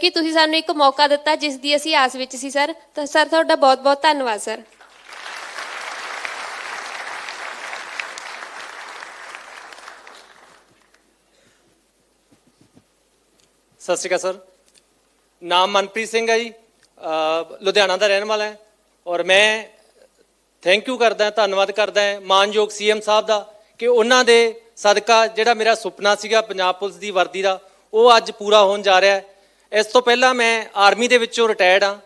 ਕਿ ਤੁਸੀਂ ਸਾਨੂੰ ਇੱਕ ਮੌਕਾ ਦਿੱਤਾ ਜਿਸ ਦੀ ਅਸੀਂ ਆਸ ਵਿੱਚ ਸੀ, ਸਰ। ਤਾਂ ਸਰ, ਤੁਹਾਡਾ ਬਹੁਤ-ਬਹੁਤ ਧੰਨਵਾਦ, ਸਰ। ਸਤਿ ਸ਼੍ਰੀ ਅਕਾਲ, ਸਰ। ਨਾਮ ਮਨਪ੍ਰੀਤ ਸਿੰਘ ਹੈ ਜੀ। ਲੁਧਿਆਣਾ ਦਾ ਰਹਿਣ ਵਾਲਾ ਹੈ ਔਰ ਮੈਂ ਥੈਂਕ ਯੂ ਕਰਦਾ, ਧੰਨਵਾਦ ਕਰਦਾ ਹਾਂ ਮਾਨਯੋਗ ਸੀਐਮ ਸਾਹਿਬ ਦਾ ਕਿ ਉਹਨਾਂ ਦੇ ਸਦਕਾ ਜਿਹੜਾ ਮੇਰਾ ਸੁਪਨਾ ਸੀਗਾ ਪੰਜਾਬ ਪੁਲਿਸ ਦੀ ਵਰਦੀ ਦਾ, ਉਹ ਅੱਜ ਪੂਰਾ ਹੋਣ ਜਾ ਰਿਹਾ ਹੈ। ਇਸ ਤੋਂ ਪਹਿਲਾਂ ਮੈਂ ਆਰਮੀ ਦੇ ਵਿੱਚੋਂ ਰਿਟਾਇਰਡ ਹਾਂ,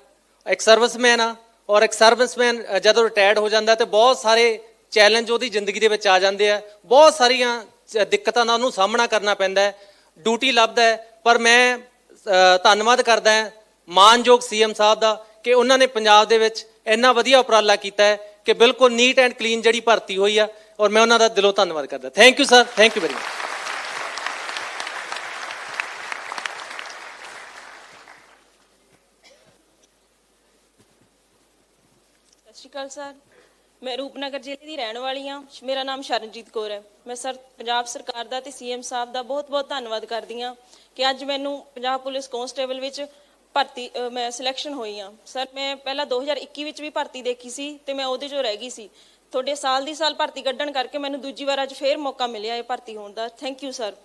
ਇੱਕ ਸਰਵਿਸਮੈਨ ਹਾਂ ਔਰ ਇੱਕ ਸਰਵਿਸਮੈਨ ਜਦੋਂ ਰਿਟਾਇਰਡ ਹੋ ਜਾਂਦਾ ਤੇ ਬਹੁਤ ਸਾਰੇ ਚੈਲੰਜ ਉਹਦੀ ਜ਼ਿੰਦਗੀ ਦੇ ਵਿੱਚ ਆ ਜਾਂਦੇ ਆ। ਬਹੁਤ ਸਾਰੀਆਂ ਦਿੱਕਤਾਂ ਦਾ ਉਹਨੂੰ ਸਾਹਮਣਾ ਕਰਨਾ ਪੈਂਦਾ ਹੈ ਡਿਊਟੀ ਲੱਭਦਾ ਹੈ। ਪਰ ਮੈਂ ਧੰਨਵਾਦ ਕਰਦਾ ਹਾਂ ਮਾਨਯੋਗ ਸੀਐਮ ਸਾਹਿਬ ਦਾ ਕਿ ਉਹਨਾਂ ਨੇ ਪੰਜਾਬ ਦੇ ਵਿੱਚ ਇੰਨਾ ਵਧੀਆ ਉਪਰਾਲਾ ਕੀਤਾ ਹੈ ਕਿ ਬਿਲਕੁਲ ਨੀਟ ਐਂਡ ਕਲੀਨ ਜਿਹੜੀ ਭਰਤੀ ਹੋਈ ਆ। ਔਰ ਮੈਂ ਉਹਨਾਂ ਦਾ ਦਿਲੋਂ ਧੰਨਵਾਦ ਕਰਦਾ। Thank you sir thank you very much ਸਤਿ ਸ਼੍ਰੀ ਅਕਾਲ ਸਰ। ਮੈਂ ਰੂਪਨਗਰ ਜ਼ਿਲ੍ਹੇ ਦੀ ਰਹਿਣ ਵਾਲੀ ਹਾਂ। ਮੇਰਾ ਨਾਮ ਸ਼ਰਨਜੀਤ ਕੌਰ ਹੈ। ਮੈਂ ਸਰ ਪੰਜਾਬ ਸਰਕਾਰ ਦਾ ਤੇ ਸੀਐਮ ਸਾਹਿਬ ਦਾ ਬਹੁਤ-ਬਹੁਤ ਧੰਨਵਾਦ ਕਰਦੀ ਹਾਂ ਕਿ ਅੱਜ ਮੈਨੂੰ ਪੰਜਾਬ ਪੁਲਿਸ ਕਾਂਸਟੇਬਲ ਵਿੱਚ ਭਰਤੀ ਮੈਂ ਸਿਲੈਕਸ਼ਨ ਹੋਈ ਹਾਂ। ਸਰ, ਮੈਂ ਪਹਿਲਾਂ 2021 ਵਿੱਚ ਵੀ ਭਰਤੀ ਦੇਖੀ ਸੀ ਤੇ ਮੈਂ ਉਹਦੇ ਚੋਂ ਰਹਿ ਗਈ ਸੀ। ਤੁਹਾਡੇ ਸਾਲ ਦੀ ਸਾਲ ਭਰਤੀ ਕੱਢਣ ਕਰਕੇ ਮੈਨੂੰ ਦੂਜੀ ਵਾਰ ਅੱਜ ਫੇਰ ਮੌਕਾ ਮਿਲਿਆ ਇਹ ਭਰਤੀ ਹੋਣ ਦਾ। ਥੈਂਕ ਯੂ ਸਰ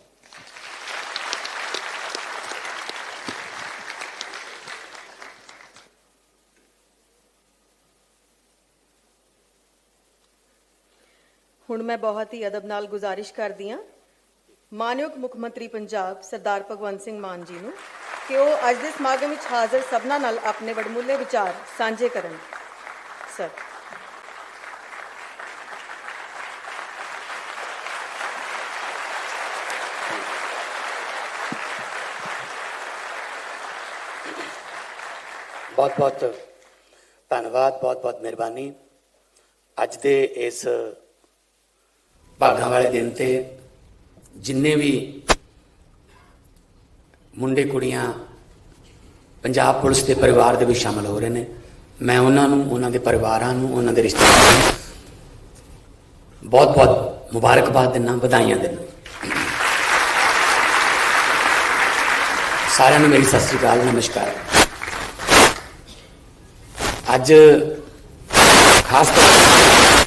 ਹੁਣ ਮੈਂ ਬਹੁਤ ਹੀ ਅਦਬ ਨਾਲ ਗੁਜ਼ਾਰਿਸ਼ ਕਰਦੀ ਹਾਂ। ਮਾਨਯੋਗ ਮੁੱਖ ਮੰਤਰੀ ਪੰਜਾਬ ਸਰਦਾਰ ਭਗਵੰਤ ਸਿੰਘ ਮਾਨ ਜੀ ਨੂੰ ਕਿ ਉਹ ਅੱਜ ਦੇ ਸਮਾਗਮ ਵਿੱਚ ਹਾਜ਼ਰ ਸਭਨਾਂ ਨਾਲ ਆਪਣੇ ਵਡਮੁੱਲੇ ਵਿਚਾਰ ਸਾਂਝੇ ਕਰਨ। ਸਰ। ਬਹੁਤ ਬਹੁਤ ਧੰਨਵਾਦ ਬਹੁਤ ਬਹੁਤ ਮਿਹਰਬਾਨੀ। ਅੱਜ ਦੇ ਇਸ ਭਾਗਾਂ ਵਾਲੇ ਦਿਨ ਤੇ ਜਿੰਨੇ ਵੀ ਮੁੰਡੇ ਕੁੜੀਆਂ ਪੰਜਾਬ ਪੁਲਿਸ ਦੇ ਪਰਿਵਾਰ ਦੇ ਵਿੱਚ ਸ਼ਾਮਲ ਹੋ ਰਹੇ ਨੇ, ਮੈਂ ਉਹਨਾਂ ਨੂੰ, ਉਹਨਾਂ ਦੇ ਪਰਿਵਾਰਾਂ ਨੂੰ, ਉਹਨਾਂ ਦੇ ਰਿਸ਼ਤੇਦਾਰਾਂ ਨੂੰ ਬਹੁਤ ਬਹੁਤ ਮੁਬਾਰਕਬਾਦ ਦਿੰਦਾ, ਵਧਾਈਆਂ ਦਿੰਦਾ। ਸਾਰਿਆਂ ਨੂੰ ਮੇਰੀ ਸਤਿ ਸ੍ਰੀ ਅਕਾਲ, ਨਮਸਕਾਰ। ਅੱਜ ਖਾਸ ਤੌਰ ਤੇ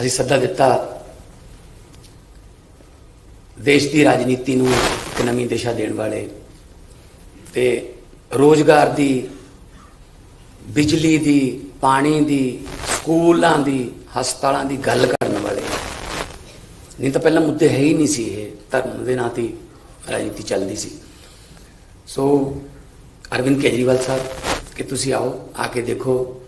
ਅਸੀਂ ਸੱਦਾ ਦਿੱਤਾ ਦੇਸ਼ ਦੀ ਰਾਜਨੀਤੀ ਨੂੰ ਇੱਕ ਨਵੀਂ ਦਿਸ਼ਾ ਦੇਣ ਵਾਲੇ ਤੇ ਰੋਜ਼ਗਾਰ ਦੀ, ਬਿਜਲੀ ਦੀ, ਪਾਣੀ ਦੀ, ਸਕੂਲਾਂ ਦੀ, ਹਸਪਤਾਲਾਂ ਦੀ ਗੱਲ ਕਰਨ ਵਾਲੇ। ਨਹੀਂ ਤਾਂ ਪਹਿਲਾਂ ਮੁੱਦੇ ਹੈ ਹੀ ਨਹੀਂ ਸੀ ਇਹ, ਧਰਮ ਦੇ ਨਾਂ ਤੇ ਰਾਜਨੀਤੀ ਚੱਲਦੀ ਸੀ। ਸੋ ਅਰਵਿੰਦ ਕੇਜਰੀਵਾਲ ਸਾਹਿਬ, ਕਿ ਤੁਸੀਂ ਆਓ, ਆ ਕੇ ਦੇਖੋ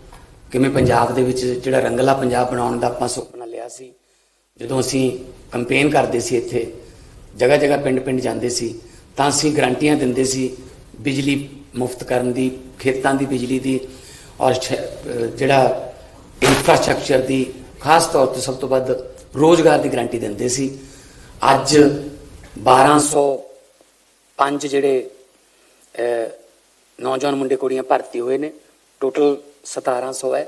ਕਿਵੇਂ ਪੰਜਾਬ ਦੇ ਵਿੱਚ ਜਿਹੜਾ ਰੰਗਲਾ ਪੰਜਾਬ ਬਣਾਉਣ ਦਾ ਆਪਾਂ ਸੁਪਨਾ ਲਿਆ ਸੀ। ਜਦੋਂ ਅਸੀਂ ਕੰਪੇਨ ਕਰਦੇ ਸੀ ਇੱਥੇ ਜਗ੍ਹਾ ਜਗ੍ਹਾ ਪਿੰਡ ਪਿੰਡ ਜਾਂਦੇ ਸੀ, ਤਾਂ ਅਸੀਂ ਗਰੰਟੀਆਂ ਦਿੰਦੇ ਸੀ ਬਿਜਲੀ ਮੁਫਤ ਕਰਨ ਦੀ, ਖੇਤਾਂ ਦੀ ਬਿਜਲੀ ਦੀ ਔਰ ਜਿਹੜਾ ਇਨਫਰਾਸਟ੍ਰਕਚਰ ਦੀ, ਖਾਸ ਤੌਰ ਤੇ ਸਭ ਤੋਂ ਵੱਧ ਰੋਜ਼ਗਾਰ ਦੀ ਗਰੰਟੀ ਦਿੰਦੇ ਸੀ। ਅੱਜ 1205 ਜਿਹੜੇ ਨੌਜਵਾਨ ਮੁੰਡੇ ਕੁੜੀਆਂ ਭਰਤੀ ਹੋਏ ਨੇ ਟੋਟਲ 1700 ਹੈ,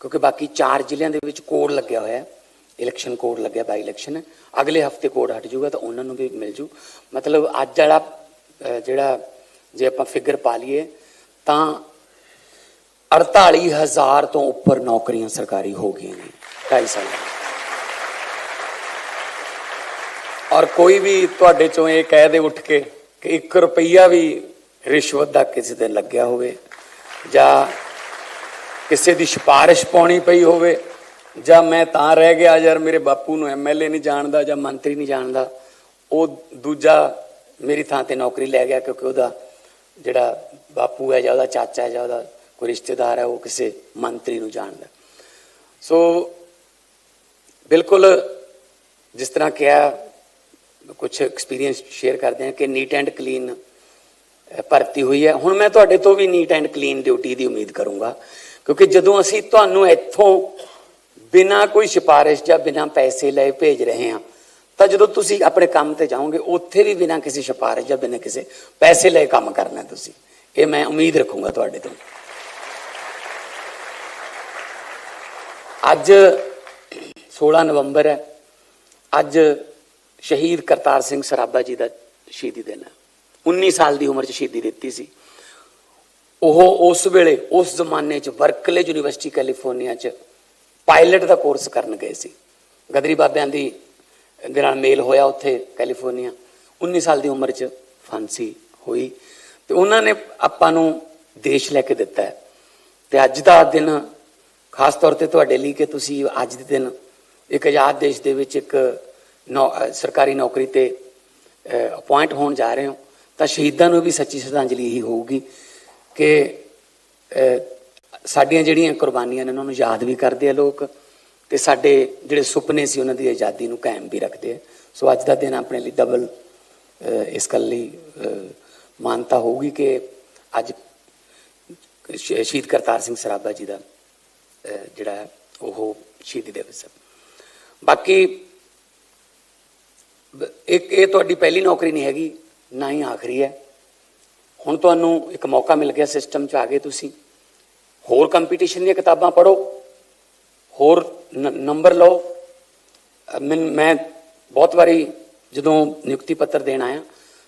ਕਿਉਂਕਿ ਬਾਕੀ ਚਾਰ ਜ਼ਿਲ੍ਹਿਆਂ ਦੇ ਵਿੱਚ ਕੋਡ ਲੱਗਿਆ ਹੋਇਆ ਹੈ। ਇਲੈਕਸ਼ਨ ਕੋਡ ਲੱਗਿਆ ਬਾਈ ਇਲੈਕਸ਼ਨ ਹੈ ਅਗਲੇ ਹਫ਼ਤੇ ਕੋਡ ਹਟ ਜਾਊਗਾ ਤਾਂ ਉਹਨਾਂ ਨੂੰ ਵੀ ਮਿਲ ਜੂ। ਮਤਲਬ ਅੱਜ ਵਾਲਾ ਜਿਹੜਾ ਜੇ ਆਪਾਂ ਫਿਗਰ ਪਾ ਲਈਏ, ਤਾਂ 48000 ਤੋਂ ਉੱਪਰ ਨੌਕਰੀਆਂ ਸਰਕਾਰੀ ਹੋ ਗਈਆਂ ਨੇ 2.5 ਸਾਲ। ਔਰ ਕੋਈ ਵੀ ਤੁਹਾਡੇ ਚੋਂ ਇਹ ਕਹਿ ਦੇ ਉੱਠ ਕੇ ਕਿ 1 ਰੁਪਈਆ ਵੀ ਰਿਸ਼ਵਤ ਦਾ ਕਿਸੇ ਤੇ ਲੱਗਿਆ ਹੋਵੇ ਜਾਂ ਕਿਸੇ ਦੀ ਸਿਫਾਰਿਸ਼ ਪਾਉਣੀ ਪਈ ਹੋਵੇ ਜਾਂ ਮੈਂ ਤਾਂ ਰਹਿ ਗਿਆ ਯਾਰ, ਮੇਰੇ ਬਾਪੂ ਨੂੰ ਐਮਐਲਏ ਨਹੀਂ ਜਾਣਦਾ ਜਾਂ ਮੰਤਰੀ ਨਹੀਂ ਜਾਣਦਾ, ਉਹ ਦੂਜਾ ਮੇਰੀ ਥਾਂ ਤੇ ਨੌਕਰੀ ਲੈ ਗਿਆ ਕਿਉਂਕਿ ਉਹਦਾ ਜਿਹੜਾ ਬਾਪੂ ਹੈ ਜਾਂ ਉਹਦਾ ਚਾਚਾ ਹੈ ਜਾਂ ਉਹਦਾ ਕੋਈ ਰਿਸ਼ਤੇਦਾਰ ਹੈ, ਉਹ ਕਿਸੇ ਮੰਤਰੀ ਨੂੰ ਜਾਣਦਾ। ਸੋ ਬਿਲਕੁਲ ਜਿਸ ਤਰ੍ਹਾਂ ਕਿਹਾ ਕੁਝ ਐਕਸਪੀਰੀਅੰਸ ਸ਼ੇਅਰ ਕਰਦੇ ਹਾਂ ਕਿ ਨੀਟ ਐਂਡ ਕਲੀਨ ਭਰਤੀ ਹੋਈ ਹੈ। ਹੁਣ ਮੈਂ ਤੁਹਾਡੇ ਤੋਂ ਵੀ ਨੀਟ ਐਂਡ ਕਲੀਨ ਡਿਊਟੀ ਦੀ ਉਮੀਦ ਕਰੂੰਗਾ, ਕਿਉਂਕਿ ਜਦੋਂ ਅਸੀਂ ਤੁਹਾਨੂੰ ਇੱਥੋਂ ਬਿਨਾਂ ਕੋਈ ਸਿਫਾਰਿਸ਼ ਜਾਂ ਬਿਨਾਂ ਪੈਸੇ ਲਏ ਭੇਜ ਰਹੇ ਹਾਂ, ਤਾਂ ਜਦੋਂ ਤੁਸੀਂ ਆਪਣੇ ਕੰਮ ਤੇ ਜਾਓਗੇ, ਉੱਥੇ ਵੀ ਬਿਨਾਂ ਕਿਸੇ ਸਿਫਾਰਿਸ਼ ਜਾਂ ਬਿਨਾਂ ਕਿਸੇ ਪੈਸੇ ਲਏ ਕੰਮ ਕਰਨਾ ਤੁਸੀਂ। ਇਹ ਮੈਂ ਉਮੀਦ ਰੱਖੂੰਗਾ ਤੁਹਾਡੇ ਤੋਂ। ਅੱਜ 16 ਨਵੰਬਰ ਹੈ। ਅੱਜ ਸ਼ਹੀਦ ਕਰਤਾਰ ਸਿੰਘ ਸਰਾਭਾ ਜੀ ਦਾ ਸ਼ਹੀਦੀ ਦਿਨ ਹੈ। 19 ਸਾਲ ਦੀ ਉਮਰ 'ਚ ਸ਼ਹੀਦੀ ਦਿੱਤੀ ਸੀ। ਉਹ ਉਸ ਵੇਲੇ, ਉਸ ਜ਼ਮਾਨੇ 'ਚ ਬਰਕਲੇ ਯੂਨੀਵਰਸਿਟੀ ਕੈਲੀਫੋਰਨੀਆ 'ਚ ਪਾਇਲਟ ਦਾ ਕੋਰਸ ਕਰਨ ਗਏ ਸੀ। ਗਦਰੀ ਬਾਬਿਆਂ ਦੀ ਦੇ ਨਾਲ ਮੇਲ ਹੋਇਆ ਉੱਥੇ ਕੈਲੀਫੋਰਨੀਆ। 19 ਸਾਲ ਦੀ ਉਮਰ 'ਚ ਫਾਂਸੀ ਹੋਈ। ਤੇ ਉਹਨਾਂ ਨੇ ਆਪਾਂ ਨੂੰ ਦੇਸ਼ ਲੈ ਕੇ ਦਿੱਤਾ ਹੈ। ਤੇ ਅੱਜ ਦਾ ਦਿਨ ਖਾਸ ਤੌਰ ਤੇ ਤੁਹਾਡੇ ਲਈ ਕਿ ਤੁਸੀਂ ਅੱਜ ਦੇ ਦਿਨ ਇੱਕ ਆਜ਼ਾਦ ਦੇਸ਼ ਦੇ ਵਿੱਚ ਇੱਕ ਨੌ- ਸਰਕਾਰੀ ਨੌਕਰੀ ਤੇ ਅਪਾਇੰਟ ਹੋਣ ਜਾ ਰਹੇ ਹੋ। ਤਾਂ ਸ਼ਹੀਦਾਂ ਨੂੰ ਵੀ ਸੱਚੀ ਸ਼ਰਧਾਂਜਲੀ ਇਹੀ ਹੋਊਗੀ ਕਿ ਸਾਡੀਆਂ ਜਿਹੜੀਆਂ ਕੁਰਬਾਨੀਆਂ ਨੇ, ਉਹਨਾਂ ਨੂੰ ਯਾਦ ਵੀ ਕਰਦੇ ਆ ਲੋਕ ਤੇ ਸਾਡੇ ਜਿਹੜੇ ਸੁਪਨੇ ਸੀ, ਉਹਨਾਂ ਦੀ ਆਜ਼ਾਦੀ ਨੂੰ ਕਾਇਮ ਵੀ ਰੱਖਦੇ ਆ। ਸੋ ਅੱਜ ਦਾ ਦਿਨ ਆਪਣੇ ਲਈ ਡਬਲ ਇਸ ਗੱਲ ਲਈ ਮਾਨਤਾ ਹੋਊਗੀ ਕਿ ਅੱਜ ਸ਼ਹੀਦ ਕਰਤਾਰ ਸਿੰਘ ਸਰਾਭਾ ਜੀ ਦਾ ਜਿਹੜਾ ਹੈ, ਉਹ ਸ਼ਹੀਦੀ ਦਿਵਸ ਹੈ। ਬਾਕੀ ਇੱਕ, ਇਹ ਤੁਹਾਡੀ ਪਹਿਲੀ ਨੌਕਰੀ ਨਹੀਂ ਹੈਗੀ, ਨਾ ਹੀ ਆਖਰੀ ਹੈ। ਹੁਣ ਤੁਹਾਨੂੰ ਇੱਕ ਮੌਕਾ ਮਿਲ ਗਿਆ ਸਿਸਟਮ 'ਚ ਆ ਗਏ ਤੁਸੀਂ। ਹੋਰ ਕੰਪੀਟੀਸ਼ਨ ਦੀਆਂ ਕਿਤਾਬਾਂ ਪੜ੍ਹੋ, ਹੋਰ ਨ- ਨੰਬਰ ਲਓ। ਅਹ ਮੈਂ ਬਹੁਤ ਵਾਰੀ ਜਦੋਂ ਨਿਯੁਕਤੀ ਪੱਤਰ ਦੇਣ ਆਇਆ,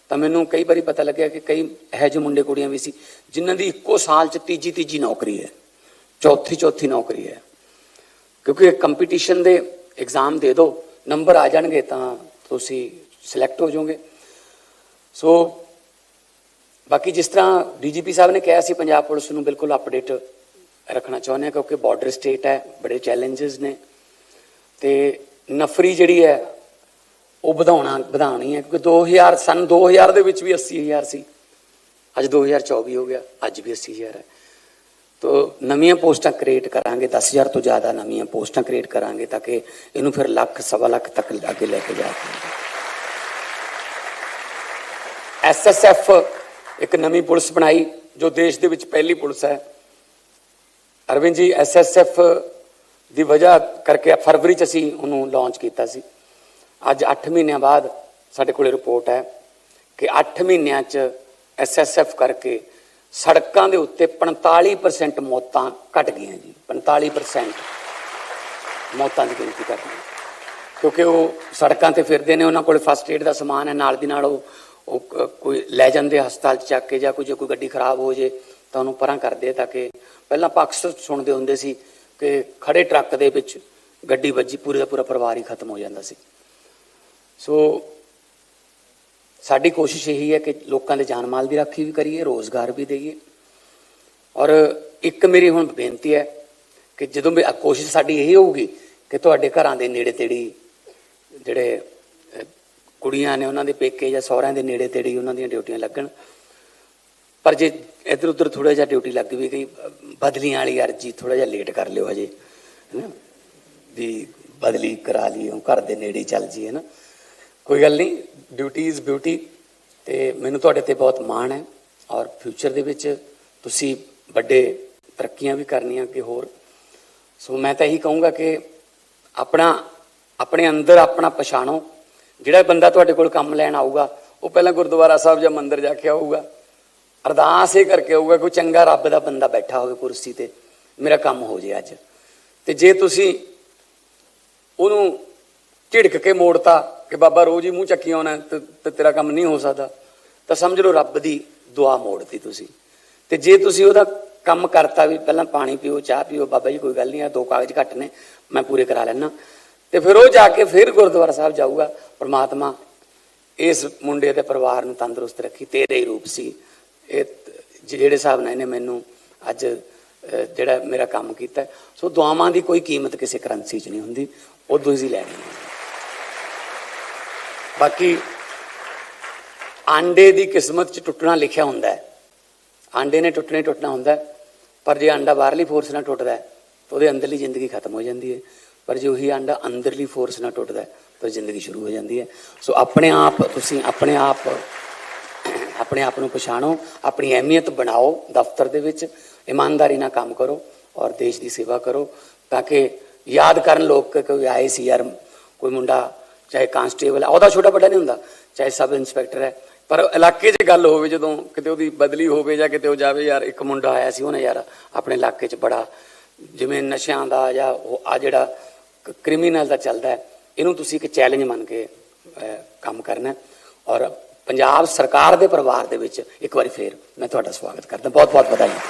ਤਾਂ ਮੈਨੂੰ ਕਈ ਵਾਰੀ ਪਤਾ ਲੱਗਿਆ ਕਿ ਕਈ ਇਹੋ ਜਿਹੇ ਮੁੰਡੇ ਕੁੜੀਆਂ ਵੀ ਸੀ, ਜਿਨ੍ਹਾਂ ਦੀ ਇੱਕੋ ਸਾਲ 'ਚ ਤੀਜੀ ਤੀਜੀ ਨੌਕਰੀ ਹੈ ਚੌਥੀ ਚੌਥੀ ਨੌਕਰੀ ਹੈ। ਕਿਉਂਕਿ ਕੰਪੀਟੀਸ਼ਨ ਦੇ ਐਗਜ਼ਾਮ ਦੇ ਦਿਓ ਨੰਬਰ ਆ ਜਾਣਗੇ ਤਾਂ ਤੁਸੀਂ ਸਿਲੈਕਟ ਹੋ ਜਾਓਗੇ। ਸੋ ਬਾਕੀ ਜਿਸ ਤਰ੍ਹਾਂ ਡੀਜੀਪੀ ਸਾਹਿਬ ਨੇ ਕਿਹਾ ਸੀ, ਪੰਜਾਬ ਪੁਲਿਸ ਨੂੰ ਬਿਲਕੁਲ ਅਪਡੇਟ ਰੱਖਣਾ ਚਾਹੁੰਦੇ ਹਾਂ ਕਿਉਂਕਿ ਬਾਰਡਰ ਸਟੇਟ ਹੈ, ਬੜੇ ਚੈਲੰਜਸ ਨੇ। ਤੇ ਨਫਰੀ ਜਿਹੜੀ ਹੈ, ਉਹ ਵਧਾਉਣਾ, ਵਧਾਉਣੀ ਹੈ ਕਿਉਂਕਿ 2000 ਸਨ 2000 ਦੇ ਵਿੱਚ ਵੀ 80000 ਸੀ। ਅੱਜ 2024 ਹੋ ਗਿਆ, ਅੱਜ ਵੀ 80000 ਹੈ। ਤੋ ਨਵੀਆਂ ਪੋਸਟਾਂ ਕ੍ਰੀਏਟ ਕਰਾਂਗੇ 10000 ਤੋਂ ਜ਼ਿਆਦਾ ਨਵੀਆਂ ਪੋਸਟਾਂ ਕ੍ਰੀਏਟ ਕਰਾਂਗੇ ਤਾਂ ਕਿ ਇਹਨੂੰ ਫਿਰ ਲੱਖ, ਸਵਾ ਲੱਖ ਤੱਕ ਅੱਗੇ ਲੈ ਕੇ ਜਾ ਸਕੀਏ। ਐਸਐਸਐਫ ਇੱਕ ਨਵੀਂ ਪੁਲਿਸ ਬਣਾਈ, ਜੋ ਦੇਸ਼ ਦੇ ਵਿੱਚ ਪਹਿਲੀ ਪੁਲਿਸ ਹੈ। ਅਰਵਿੰਦ ਜੀ ਐਸਐਸਐਫ ਦੀ ਵਜ੍ਹਾ ਕਰਕੇ ਫਰਵਰੀ ਚ ਅਸੀਂ ਉਹਨੂੰ ਲਾਂਚ ਕੀਤਾ ਸੀ। ਅੱਜ 8 ਮਹੀਨਿਆਂ ਬਾਅਦ ਸਾਡੇ ਕੋਲੇ ਰਿਪੋਰਟ ਹੈ ਕਿ 8 ਮਹੀਨਿਆਂ ਚ ਐਸਐਸਐਫ ਕਰਕੇ ਸੜਕਾਂ ਦੇ ਉੱਤੇ 45% ਮੌਤਾਂ ਘਟ ਗਈਆਂ ਜੀ। 45% ਮੌਤਾਂ ਦੀ ਗਿਣਤੀ ਘਟ ਗਈ। ਕਿਉਂਕਿ ਉਹ ਸੜਕਾਂ ਤੇ ਫਿਰਦੇ ਨੇ, ਉਹਨਾਂ ਕੋਲ ਫਸਟ ਏਡ ਦਾ ਸਮਾਨ ਹੈ, ਨਾਲ ਦੀ ਨਾਲ ਉਹ ਕੋਈ ਲੈ ਜਾਂਦੇ ਹਸਪਤਾਲ ਚ ਚੱਕ ਕੇ ਜਾਂ ਕੋਈ ਜੇ ਕੋਈ ਗੱਡੀ ਖਰਾਬ ਹੋ ਜੇ ਤਾਂ ਉਹਨੂੰ ਪਰਾਂ ਕਰਦੇ ਤਾਂ ਕਿ ਪਹਿਲਾਂ ਆਪਾਂ ਅਕਸਰ ਸੁਣਦੇ ਹੁੰਦੇ ਸੀ ਕਿ ਖੜੇ ਟਰੱਕ ਦੇ ਵਿੱਚ ਗੱਡੀ ਵੱਜੀ, ਪੂਰੇ ਦਾ ਪੂਰਾ ਪਰਿਵਾਰ ਹੀ ਖਤਮ ਹੋ ਜਾਂਦਾ ਸੀ। ਸੋ ਸਾਡੀ ਕੋਸ਼ਿਸ਼ ਇਹੀ ਹੈ ਕਿ ਲੋਕਾਂ ਦੇ ਜਾਨ ਮਾਲ ਦੀ ਰਾਖੀ ਵੀ ਕਰੀਏ, ਰੋਜ਼ਗਾਰ ਵੀ ਦੇਈਏ। ਔਰ ਇੱਕ ਮੇਰੀ ਹੁਣ ਬੇਨਤੀ ਹੈ ਕਿ ਜਦੋਂ ਵੀ ਕੋਸ਼ਿਸ਼ ਸਾਡੀ ਇਹੀ ਹੋਊਗੀ ਕਿ ਤੁਹਾਡੇ ਘਰਾਂ ਦੇ ਨੇੜੇ ਤੇੜੀ ਜਿਹੜੇ ਕੁੜੀਆਂ ਨੇ ਉਹਨਾਂ ਦੇ ਪੇਕੇ ਜਾਂ ਸਹੁਰਿਆਂ ਦੇ ਨੇੜੇ ਤੇੜੀ ਉਹਨਾਂ ਦੀਆਂ ਡਿਊਟੀਆਂ ਲੱਗਣ ਪਰ ਜੇ ਇੱਧਰ ਉੱਧਰ ਥੋੜਾ ਜਿਹਾ ਡਿਊਟੀ ਲੱਗ ਵੀ ਗਈ, ਬਦਲੀਆਂ ਵਾਲੀ ਅਰਜੀ ਥੋੜਾ ਜਿਹਾ ਲੇਟ ਕਰ ਲਿਓ ਹਜੇ, ਹੈਨਾ? ਵੀ ਬਦਲੀ ਕਰਾ ਲਈ ਉਹ ਘਰ ਦੇ ਨੇੜੇ ਹੀ ਚੱਲ ਜੀ ਹੈਨਾ? ਕੋਈ ਗੱਲ ਨਹੀਂ ਡਿਊਟੀ ਇਜ਼ ਬਿਊਟੀ ਤੇ ਮੈਨੂੰ ਤੁਹਾਡੇ ਤੇ ਬਹੁਤ ਮਾਣ ਹੈ ਔਰ ਫਿਊਚਰ ਦੇ ਵਿੱਚ ਤੁਸੀਂ ਵੱਡੇ ਤਰੱਕੀਆਂ ਵੀ ਕਰਨੀਆਂ ਕਿ ਹੋਰ। ਸੋ ਮੈਂ ਤਾਂ ਇਹੀ ਕਹੂੰਗਾ ਕਿ ਆਪਣਾ, ਆਪਣੇ ਅੰਦਰ ਆਪਣਾ ਪਛਾਣੋ। ਜਿਹੜਾ ਬੰਦਾ ਤੁਹਾਡੇ ਕੋਲ ਕੰਮ ਲੈਣ ਆਊਗਾ, ਉਹ ਪਹਿਲਾਂ ਗੁਰਦੁਆਰਾ ਸਾਹਿਬ ਜਾਂ ਮੰਦਿਰ ਜਾ ਕੇ ਆਊਗਾ। ਅਰਦਾਸ ਇਹ ਕਰਕੇ ਆਊਗਾ ਕੋਈ ਚੰਗਾ ਰੱਬ ਦਾ ਬੰਦਾ ਬੈਠਾ ਹੋਵੇ ਕੁਰਸੀ ਤੇ, ਮੇਰਾ ਕੰਮ ਹੋ ਜੇ ਅੱਜ। ਤੇ ਜੇ ਤੁਸੀਂ ਉਹਨੂੰ ਝਿੜਕ ਕੇ ਮੋੜਤਾ ਕਿ ਬਾਬਾ ਰੋਜ਼ ਹੀ ਮੂੰਹ ਚੱਕੀ ਆਉਣਾ ਤੇ ਤੇ ਤੇਰਾ ਕੰਮ ਨਹੀਂ ਹੋ ਸਕਦਾ, ਤਾਂ ਸਮਝ ਲਓ ਰੱਬ ਦੀ ਦੁਆ ਮੋੜਤੀ ਤੁਸੀਂ। ਤੇ ਜੇ ਤੁਸੀਂ ਉਹਦਾ ਕੰਮ ਕਰਤਾ ਵੀ ਪਹਿਲਾਂ ਪਾਣੀ ਪੀਓ, ਚਾਹ ਪੀਓ, ਬਾਬਾ ਜੀ ਕੋਈ ਗੱਲ ਨਹੀਂ ਆ, ਦੋ ਕਾਗਜ਼ ਘੱਟ ਨੇ, ਮੈਂ ਪੂਰੇ ਕਰਾ ਲੈਣਾ ਤੇ ਫਿਰ ਉਹ ਜਾ ਕੇ ਫਿਰ ਗੁਰਦੁਆਰਾ ਸਾਹਿਬ ਜਾਊਗਾ, ਪ੍ਰਮਾਤਮਾ ਇਸ ਮੁੰਡੇ ਦੇ ਪਰਿਵਾਰ ਨੂੰ ਤੰਦਰੁਸਤ ਰੱਖੀ, ਤੇਰੇ ਹੀ ਰੂਪ ਸੀ। ਇਹ ਤ- ਜਿਹੜੇ ਹਿਸਾਬ ਨਾਲ ਇਹਨੇ ਮੈਨੂੰ ਅੱਜ ਜਿਹੜਾ ਮੇਰਾ ਕੰਮ ਕੀਤਾ ਸੋ ਦੁਆਵਾਂ ਦੀ ਕੋਈ ਕੀਮਤ ਕਿਸੇ ਕਰੰਸੀ 'ਚ ਨਹੀਂ ਹੁੰਦੀ ਉਹ ਤੁਸੀਂ ਲੈਣੀ ਬਾਕੀ ਆਂਡੇ ਦੀ ਕਿਸਮਤ 'ਚ ਟੁੱਟਣਾ ਲਿਖਿਆ ਹੁੰਦਾ ਹੈ। ਆਂਡੇ ਨੇ ਟੁੱਟਣੇ ਟੁੱਟਣਾ ਹੁੰਦਾ ਪਰ ਜੇ ਆਂਡਾ ਬਾਹਰਲੀ ਫੋਰਸ ਨਾਲ ਟੁੱਟਦਾ ਤਾਂ ਉਹਦੇ ਅੰਦਰਲੀ ਜ਼ਿੰਦਗੀ ਖਤਮ ਹੋ ਜਾਂਦੀ ਹੈ। ਪਰ ਜੇ ਉਹੀ ਆਂਡਾ ਅੰਦਰਲੀ ਫੋਰਸ ਨਾਲ ਟੁੱਟਦਾ ਤਾਂ ਜ਼ਿੰਦਗੀ ਸ਼ੁਰੂ ਹੋ ਜਾਂਦੀ ਹੈ। ਸੋ ਆਪਣੇ ਆਪ, ਤੁਸੀਂ ਆਪਣੇ ਆਪ ਆਪਣੇ ਆਪ ਨੂੰ ਪਛਾਣੋ, ਆਪਣੀ ਅਹਿਮੀਅਤ ਬਣਾਓ ਦਫ਼ਤਰ ਦੇ ਵਿੱਚ, ਇਮਾਨਦਾਰੀ ਨਾਲ ਕੰਮ ਕਰੋ ਔਰ ਦੇਸ਼ ਦੀ ਸੇਵਾ ਕਰੋ ਤਾਂ ਕਿ ਯਾਦ ਕਰਨ ਲੋਕ ਕੋਈ ਆਏ ਸੀ ਯਾਰ, ਕੋਈ ਮੁੰਡਾ ਚਾਹੇ ਕਾਂਸਟੇਬਲ ਹੈ, ਉਹਦਾ ਛੋਟਾ ਵੱਡਾ ਨਹੀਂ ਹੁੰਦਾ, ਚਾਹੇ ਸਬ ਇੰਸਪੈਕਟਰ ਹੈ, ਪਰ ਇਲਾਕੇ 'ਚ ਗੱਲ ਹੋਵੇ ਜਦੋਂ ਕਿਤੇ ਉਹਦੀ ਬਦਲੀ ਹੋਵੇ ਜਾਂ ਕਿਤੇ ਉਹ ਜਾਵੇ ਯਾਰ, ਇੱਕ ਮੁੰਡਾ ਆਇਆ ਸੀ ਉਹਨੇ ਯਾਰ ਆਪਣੇ ਇਲਾਕੇ 'ਚ ਬੜਾ, ਜਿਵੇਂ ਨਸ਼ਿਆਂ ਦਾ ਜਾਂ ਉਹ ਆ ਜਿਹੜਾ ਕ੍ਰਿਮੀਨਲ ਦਾ ਚੱਲਦਾ ਇਹਨੂੰ ਤੁਸੀਂ ਇੱਕ ਚੈਲੰਜ ਮੰਨ ਕੇ ਕੰਮ ਕਰਨਾ ਔਰ ਪੰਜਾਬ ਸਰਕਾਰ ਦੇ ਪਰਿਵਾਰ ਦੇ ਵਿੱਚ ਇੱਕ ਵਾਰੀ ਫੇਰ ਮੈਂ ਤੁਹਾਡਾ ਸਵਾਗਤ ਕਰਦਾ। ਬਹੁਤ ਬਹੁਤ ਵਧਾਈਆਂ।